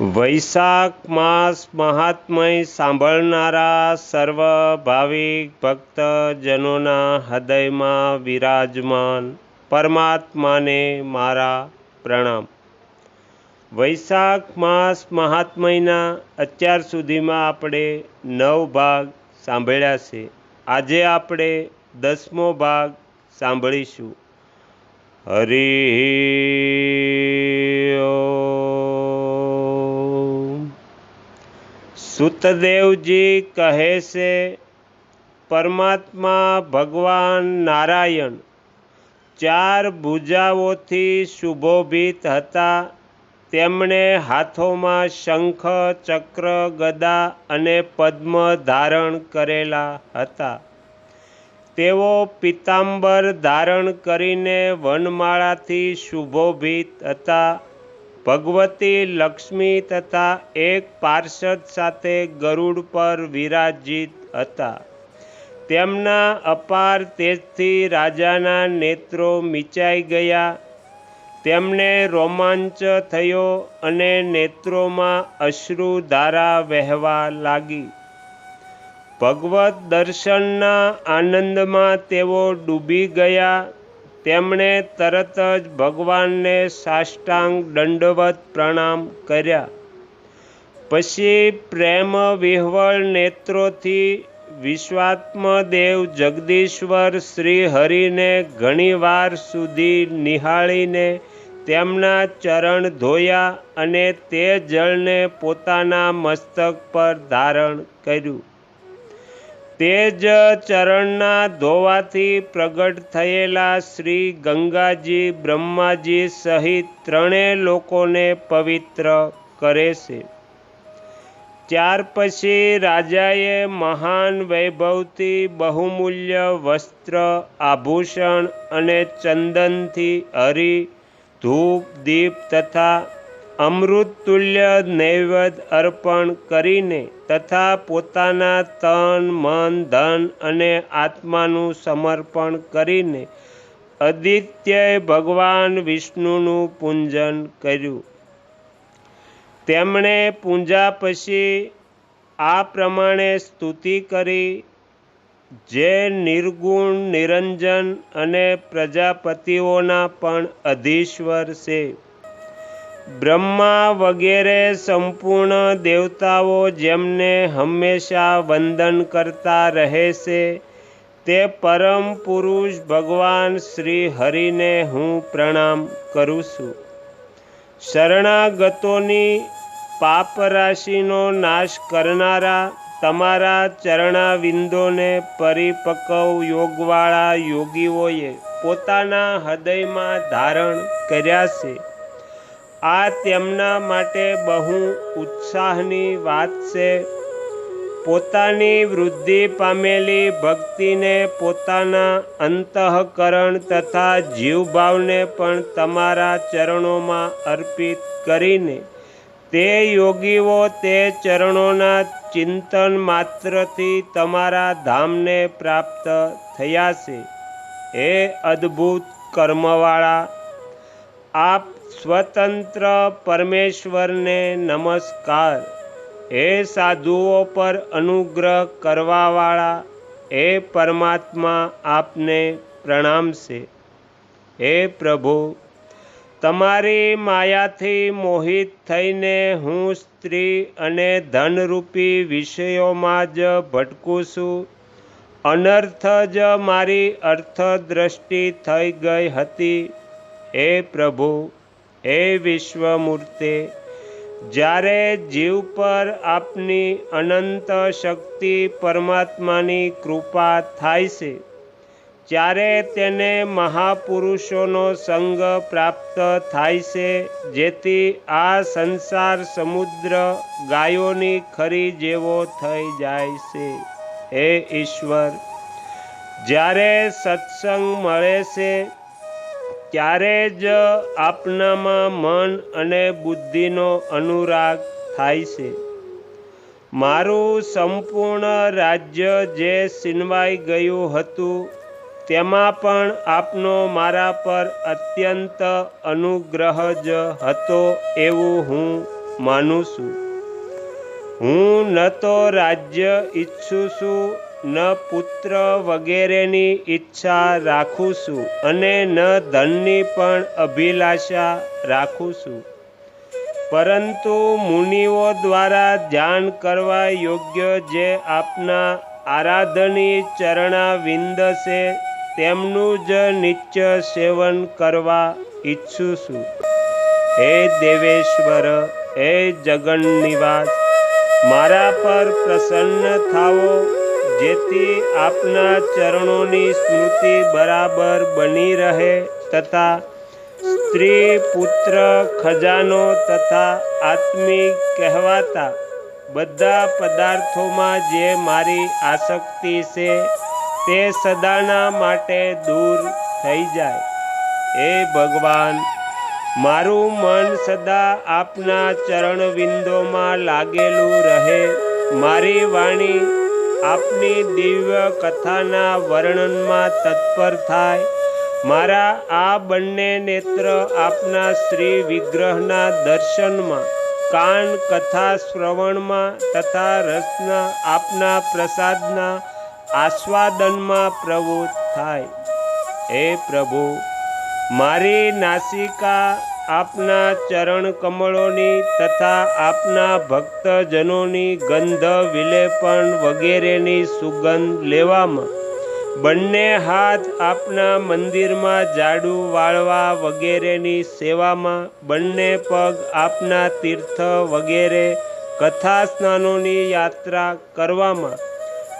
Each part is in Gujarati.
વૈશાખ માસ મહાત્મય સાંભળનારા સર્વ ભાવિક ભક્તજનોના હૃદયમાં વિરાજમાન પરમાત્માને મારા પ્રણામ. વૈશાખ માસ મહાત્મયના અત્યાર સુધીમાં આપણે નવ ભાગ સાંભળ્યા છે. આજે આપણે દસમો ભાગ સાંભળીશું. હરિ સુતદેવજી કહે છે, પરમાત્મા ભગવાન નારાયણ ચાર ભુજાઓથી શુભોભિત હતા. તેમણે હાથોમાં શંખ, ચક્ર, ગદા અને પદ્મ ધારણ કરેલા હતા. તેઓ પિતાંબર ધારણ કરીને વનમાળાથી શુભોભિત હતા. ભગવતી લક્ષ્મી તથા એક પાર્ષદ સાથે ગરુડ પર વિરાજિત હતા. તેમના અપાર તેજથી રાજાના નેત્રો મીચાઈ ગયા. તેમને રોમાંચ થયો અને નેત્રોમાં અશ્રુ ધારા વહેવા લાગી. ભગવત દર્શનના આનંદમાં તેઓ ડૂબી ગયા. તેમણે તરત જ ભગવાનને સાષ્ટાંગ દંડવત પ્રણામ કર્યા. પછી પ્રેમ વિહવળ નેત્રોથી વિશ્વાત્મદેવ જગદીશ્વર શ્રી હરિને ઘણીવાર સુધી નિહાળીને તેમના ચરણ ધોયા અને તે જળને પોતાના મસ્તક પર ધારણ કર્યું. તે જ ચરણના ધોવાથી પ્રગટ થયેલા શ્રી ગંગાજી બ્રહ્માજી સહિત ત્રણેય લોકોને પવિત્ર કરે છે. ત્યાર પછી રાજાએ મહાન વૈભવથી બહુમૂલ્ય વસ્ત્ર, આભૂષણ અને ચંદનથી હરિ ધૂપ, દીપ તથા અમૃતતુલ્ય નૈવેદ્ય અર્પણ કરીને તથા પોતાના તન, મન, ધન અને આત્માનું સમર્પણ કરીને અદિત્ય ભગવાન વિષ્ણુનું પૂજન કર્યું. તેમણે પૂજા પછી આ પ્રમાણે સ્તુતિ કરી, જે નિર્ગુણ, નિરંજન અને પ્રજાપતિઓના પણ અધીશ્વર છે. બ્રહ્મા વગેરે સંપૂર્ણ દેવતાઓ જેમને હંમેશા વંદન કરતા રહે છે, તે પરમ પુરુષ ભગવાન શ્રી હરિને હું પ્રણામ કરું છું. શરણાગતોની પાપ રાશિનો નાશ કરનારા તમારા ચરણાવિંદોને પરિપક્વ યોગવાળા યોગીઓએ પોતાના હૃદયમાં ધારણ કર્યા છે. આ તેમના માટે બહુ ઉત્સાહની વાત છે. પોતાની વૃદ્ધિ પામેલી ભક્તિને પોતાના અંતઃકરણ તથા જીવભાવને પણ તમારા ચરણોમાં અર્પિત કરીને તે યોગીઓ તે ચરણોના ચિંતન માત્રથી તમારા ધામને પ્રાપ્ત થયા છે. એ અદ્ભુત કર્મવાળા આપ સ્વતંત્ર પરમેશ્વરને નમસ્કાર. હે સાધુઓ પર અનુગ્રહ કરવાવાળા, હે પરમાત્મા આપને પ્રણામ છે હે પ્રભુ, તમારી માયાથી મોહિત થઈને હું સ્ત્રી અને ધનરૂપી વિષયોમાં જ ભટકું છું. અનર્થ જ મારી અર્થદ્રષ્ટિ થઈ ગઈ હતી. હે પ્રભુ એ વિશ્વમૂર્તે, જ્યારે જીવ પર આપની અનંત શક્તિ પરમાત્માની કૃપા થાય છે, ત્યારે તેને મહાપુરુષોનો સંગ પ્રાપ્ત થાય છે, જેથી આ સંસાર સમુદ્ર ગાયોની ખરી જેવો થઈ જાય છે. હે ઈશ્વર, જ્યારે સત્સંગ મળે છે ત્યારે જ આપનામાં મન અને બુદ્ધિનો અનુરાગ થાય છે. મારું સંપૂર્ણ રાજ્ય જે સિનવાઈ ગયું હતું, તેમાં પણ આપનો મારા પર અત્યંત અનુગ્રહ જ હતો એવું હું માનું છું. હું ન તો રાજ્ય ઈચ્છું છું ન પુત્ર વગેરેની ઈચ્છા રાખું છું અને ન ધનની પણ અભિલાષા રાખું છું પરંતુ મુનિઓ દ્વારા ધ્યાન કરવા યોગ્ય જે આપના આરાધની ચરણાવિંદ છે તેમનું જ નિત્ય સેવન કરવા ઈચ્છું છું હે દેવેશ્વર, હે જગન્નિવાસ, મારા પર પ્રસન્ન થાવો જેથી આપના ચરણોની સ્મૃતિ બરાબર બની રહે તથા સ્ત્રી પુત્ર ખજાનો તથા આત્મિક કહેવાતા બધા પદાર્થોમાં જે મારી આસક્તિ છે તે સદાના માટે દૂર થઈ જાય. હે ભગવાન, મારું મન સદા આપના ચરણવિંદોમાં લાગેલું રહે. મારી વાણી આપની દિવ્ય કથાના વર્ણનમાં તત્પર થાય. મારા આ બંને નેત્ર આપના શ્રી વિગ્રહના દર્શનમાં, કાન કથા શ્રવણમાં તથા રસના આપના પ્રસાદના આસ્વાદનમાં પ્રવૃત્ત થાય. હે પ્રભુ, મારી નાસિકા આપના ચરણ કમળોની તથા આપના ભક્તજનોની ગંધ વિલેપન વગેરેની સુગંધ લેવામાં. બંને હાથ આપના મંદિરમાં જાડુ વાળવા વગેરેની સેવામાં. બંને પગ આપના તીર્થ વગેરે કથા સ્નાનોની યાત્રા કરવામાં.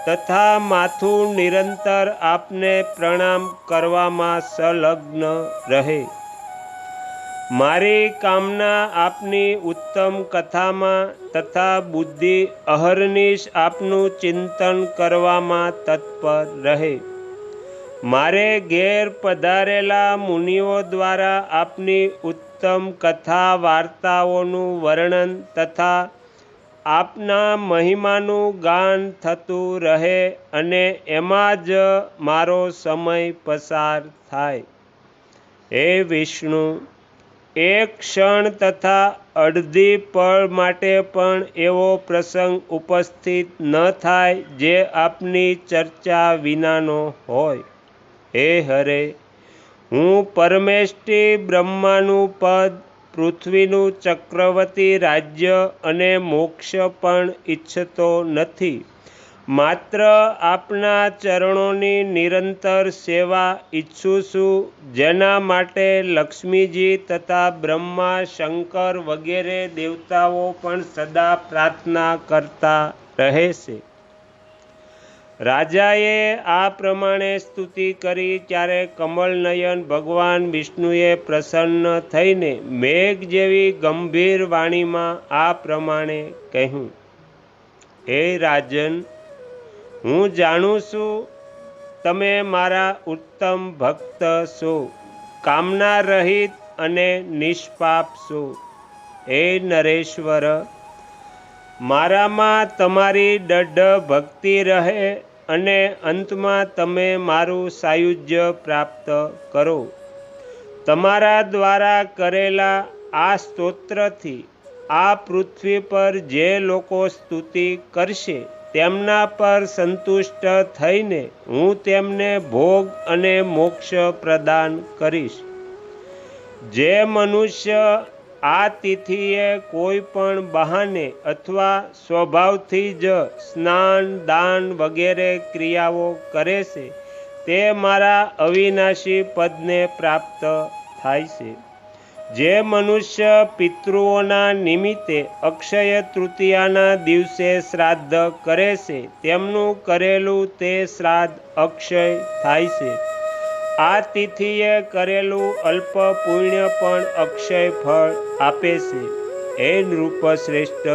તથા માથું નિરંતર આપને પ્રણામ કરવામાં સંલગ્ન રહે. મારી કામના આપની ઉત્તમ કથામાં તથા બુદ્ધિ અહર્નિશ આપનું ચિંતન કરવામાં તત્પર રહે. મારે ઘેર પધારેલા મુનિઓ દ્વારા આપની ઉત્તમ કથા વાર્તાઓનું વર્ણન તથા આપના મહિમાનું ગાન થતું રહે અને એમાં જ મારો સમય પસાર થાય. હે વિષ્ણુ એક ક્ષણ તથા અડધી પળ માટે પણ એવો પ્રસંગ ઉપસ્થિત ન થાય જે આપની ચર્ચા વિનાનો હોય. હે હરે, હું પરમેષ્ટિ બ્રહ્માનું પદ, પૃથ્વીનું ચક્રવર્તી રાજ્ય અને મોક્ષ પણ ઈચ્છતો નથી. માત્ર આપના ચરણોની નિરંતર સેવા ઈચ્છું છું, જેના માટે લક્ષ્મીજી તથા બ્રહ્મા, શંકર વગેરે દેવતાઓ પણ સદા પ્રાર્થના કરતા રહે છે. રાજાએ આ પ્રમાણે સ્તુતિ કરી ત્યારે કમલનયન ભગવાન વિષ્ણુએ પ્રસન્ન થઈને મેઘ જેવી ગંભીર વાણીમાં આ પ્રમાણે કહ્યું, હે રાજન હું જાણું છું તમે મારા ઉત્તમ ભક્ત છો, કામના રહિત અને નિષ્પાપ છો. હે નરેશ્વર, મારામાં તમારી દઢ ભક્તિ રહે અને અંતમાં તમે મારું સાયુજ્ય પ્રાપ્ત કરો. તમારા દ્વારા કરેલા આ સ્તોત્રથી આ પૃથ્વી પર જે લોકો સ્તુતિ કરશે તેમના પર સંતુષ્ટ થઈને હું તેમને ભોગ અને મોક્ષ પ્રદાન કરીશ. જે મનુષ્ય આ તિથિએ કોઈ પણ બહાને અથવા સ્વભાવથી જ સ્નાન, દાન વગેરે ક્રિયાઓ કરે છે, તે મારા અવિનાશી પદને પ્રાપ્ત થાય છે. જે મનુષ્ય પિતૃઓના નિમિત્તે અક્ષય તૃતીયાના દિવસે શ્રાદ્ધ કરે છે, તેમનું કરેલું તે શ્રાદ્ધ અક્ષય થાય છે. આ તિથિએ કરેલું અલ્પ પુણ્ય પણ અક્ષય ફળ આપે છે. હે નૃપ શ્રેષ્ઠ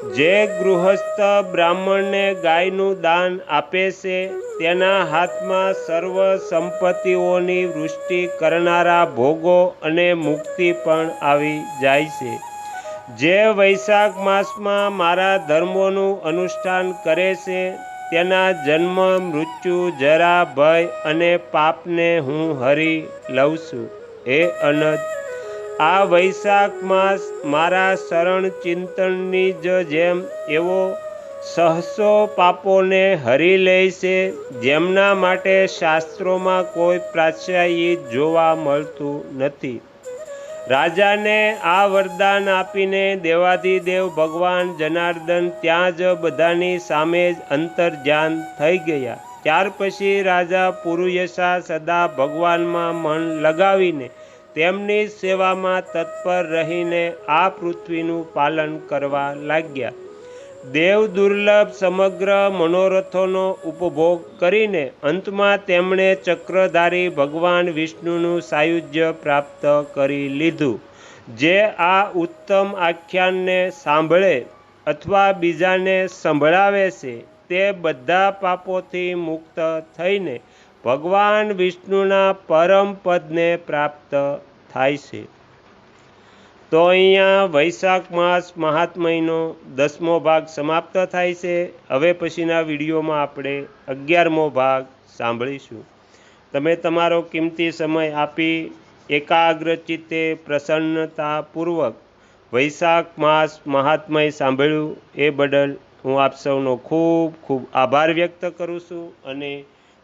જે ગૃહસ્થ બ્રાહ્મણને ગાયનું દાન આપે છે, તેના હાથમાં સર્વ સંપત્તિઓની વૃષ્ટિ કરનારા ભોગો અને મુક્તિ પણ આવી જાય છે. જે વૈશાખ માસમાં મારા ધર્મોનું અનુષ્ઠાન કરે છે, તેના જન્મ, મૃત્યુ, જરા, ભય અને પાપને હું હરી લઉં છું. હે અનદ આ વૈશાખ માસ મારા શરણ ચિંતનની જ જેમ એવો સહસો પાપોને હરી લે છે. જેમના માટે શાસ્ત્રોમાં કોઈ પ્રાચ્યાયિત જોવા મળતું નથી. રાજાને આ વરદાન આપીને દેવાધિદેવ ભગવાન જનાર્દન ત્યાં જ બધાની સામે જ અંતર્ધ્યાન થઈ ગયા. ત્યાર પછી રાજા પુરુયશા સદા ભગવાનમાં મન લગાવીને તેમની સેવામાં તત્પર રહીને આ પૃથ્વીનું પાલન કરવા લાગ્યા. દેવ દુર્લભ સમગ્ર મનોરથોનો ઉપભોગ કરીને અંતમાં તેમણે ચક્રધારી ભગવાન વિષ્ણુનું સાયુજ્ય પ્રાપ્ત કરી લીધું, જે આ ઉત્તમ આખ્યાનને સાંભળે અથવા બીજાને સંભળાવે છે તે બધા પાપોથી મુક્ત થઈને ભગવાન વિષ્ણુના પરમ પદને પ્રાપ્ત થાય છે. તો અહીંયા વૈશાખ માસ મહાત્મયનો દસમો ભાગ સમાપ્ત થાય છે. હવે પછીના વિડીયોમાં આપણે અગિયારમો ભાગ સાંભળીશું. તમે તમારો કિંમતી સમય આપી એકાગ્ર ચિત્તે પ્રસન્નતાપૂર્વક વૈશાખ માસ મહાત્મય સાંભળ્યું એ બદલ હું આપ સૌનો ખૂબ ખૂબ આભાર વ્યક્ત કરું છું અને